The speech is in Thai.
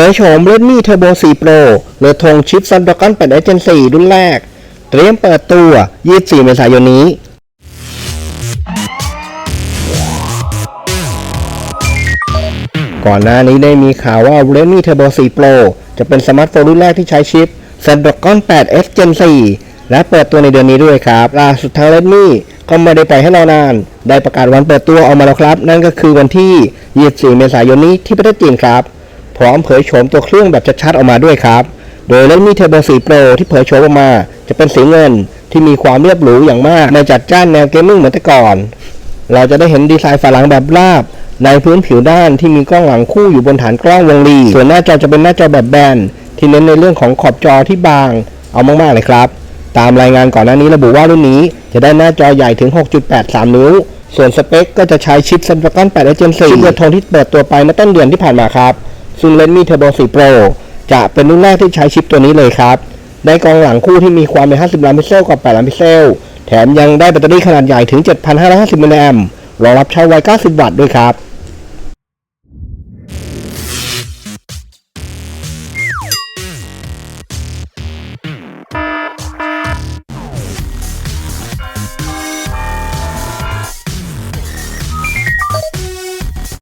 ผยโฉม Redmi Turbo 4 Pro เรือธงชิป Snapdragon 8 Gen 4รุ่นแรก เตรียมเปิดตัว 24 เมษายนนี้ ก่อนหน้านี้ได้มีข่าวว่า Redmi Turbo 4 Pro จะเป็นสมาร์ทโฟนรุ่นแรกที่ใช้ชิป Snapdragon 8 Gen 4 และเปิดตัวในเดือนนี้ด้วยครับ ล่าสุดทาง Redmi ก็ไม่ได้ปล่อยให้รอนาน ได้ประกาศวันเปิดตัวออกมาแล้วครับ นั่นก็คือวันที่ 24 เมษายนนี้ที่ประเทศจีนครับ พร้อมเผยโฉมตัวเครื่องแบบชัดๆออกมาด้วยครับ โดย Redmi Turbo 4 Pro ที่เผยโฉมออกมา จะเป็นสีเงินที่มีความเรียบหรูอย่างมากไม่จัดจ้านแนวเกมมิ่งเหมือนแต่ก่อน เราจะได้เห็นดีไซน์ฝาหลังแบบราบ ในพื้นผิวด้านที่มีกล้องหลังคู่อยู่บนฐานกล้องวงรีส่วนหน้าจอจะเป็นหน้าจอแบบแบนที่เน้นในเรื่องของขอบจอที่บางเอามากๆเลยครับตามรายงานก่อนหน้านี้ระบุว่ารุ่นนี้จะได้หน้าจอใหญ่ถึง 6.83 นิ้ว ส่วนสเปคก็จะใช้ชิป Snapdragon 8 Gen 4ชิปเรือธงที่เปิดตัวไปเมื่อต้นเดือนที่ผ่านมาครับ ซึ่ง Redmi Turbo 4 Pro จะเป็นรุ่นแรกที่ใช้ชิปตัวนี้เลยครับ ได้กล้องหลังคู่ที่มีความเร็ว50 ล้านพิกเซลกับ 8 ล้านพิกเซล แถมยังได้แบตเตอรี่ขนาดใหญ่ถึง 7,550 มิลลิแอมป์รองรับใช้ไว 90 วัตต์ด้วยครับ